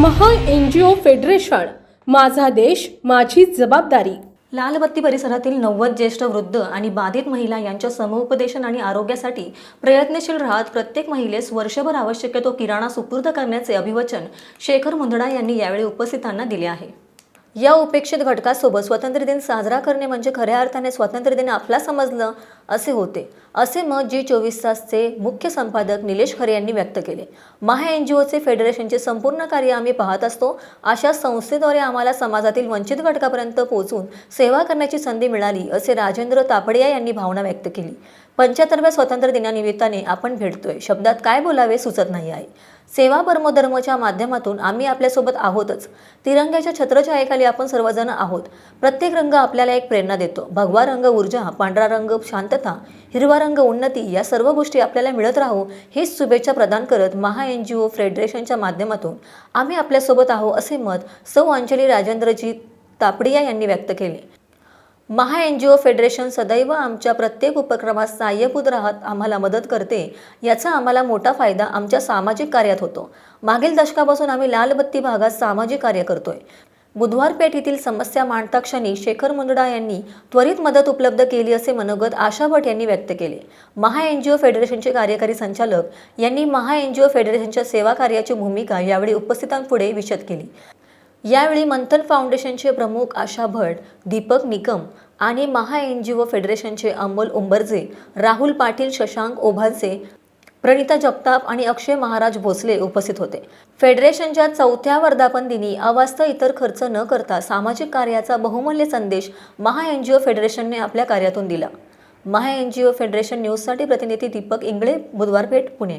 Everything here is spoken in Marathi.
महा एन जी ओ फेडरेशन माझा देश माझी जबाबदारी. लालबत्ती परिसरातील नव्वद ज्येष्ठ वृद्ध आणि बाधित महिला यांच्या समुपदेशन आणि आरोग्यासाठी प्रयत्नशील राहत प्रत्येक महिलेस वर्षभर आवश्यक तो किराणा सुपूर्द करण्याचे अभिवचन शेखर मुंदडा यांनी यावेळी उपस्थितांना दिले आहे. या उपेक्षित घटकासोबत स्वातंत्र्य दिन साजरा करणे म्हणजे खऱ्या अर्थाने स्वातंत्र्य दिन आपला समजलं असे होते. असे मत जी चोवीस तासचे मुख्य संपादक निलेश खरे यांनी व्यक्त केले. महा एन जी ओचे फेडरेशनचे संपूर्ण कार्य आम्ही पाहत असतो. अशा संस्थेद्वारे आम्हाला समाजातील वंचित घटकापर्यंत पोहोचून सेवा करण्याची संधी मिळाली असे राजेंद्र तापडिया यांनी भावना व्यक्त केली. पंच्याहत्तरव्या स्वातंत्र्य दिनानिमित्ताने आपण भेटतोय. शब्दात काय बोलावे सुचत नाही आहे. सेवा परमधर्मच्या माध्यमातून आम्ही आपल्यासोबत आहोतच. तिरंग्याच्या छत्रछायेखाली आपण सर्वजण आहोत. प्रत्येक रंग आपल्याला एक प्रेरणा देतो. भगवा रंग ऊर्जा पांढरा रंग शांतता हिरवा रंग उन्नती या सर्व गोष्टी आपल्याला मिळत राहू हीच शुभेच्छा प्रदान करत महा एन जी ओ फेडरेशनच्या माध्यमातून आम्ही आपल्यासोबत आहो असे मत सौ अंजली राजेंद्रजी तापडिया यांनी व्यक्त केले. महा एन जी ओ फेडरेशन सदैव आमच्या प्रत्येक उपक्रमात सहाय्यभूत राहत आम्हाला मदत करते याचा आम्हाला मोठा फायदा आमच्या सामाजिक कार्यात होतो. मागील दशकापासून आम्ही लालबत्ती भागात सामाजिक कार्य करतोय. बुधवार पेठ येथील समस्या मांडता क्षणी शेखर मुंदडा यांनी त्वरित मदत उपलब्ध केली असे मनोगत आशा भट यांनी व्यक्त केले. महा एन जी ओ फेडरेशनचे कार्यकारी संचालक यांनी महा एन जी ओ फेडरेशनच्या सेवा कार्याची भूमिका यावेळी उपस्थितांपुढे विशद केली. यावेळी मंथन फाउंडेशनचे प्रमुख आशा भट दीपक निकम आणि महा एन जी ओ फेडरेशनचे अमोल उंबरजे राहुल पाटील शशांक ओभालसे प्रणिता जगताप आणि अक्षय महाराज भोसले उपस्थित होते. फेडरेशनच्या चौथ्या वर्धापन दिनी अवास्तव इतर खर्च न करता सामाजिक कार्याचा बहुमूल्य संदेश महा एन जी ओ फेडरेशनने आपल्या कार्यातून दिला. महा एन जी ओ फेडरेशन न्यूजसाठी प्रतिनिधी Deepak Ingale Budhwar Peth Pune.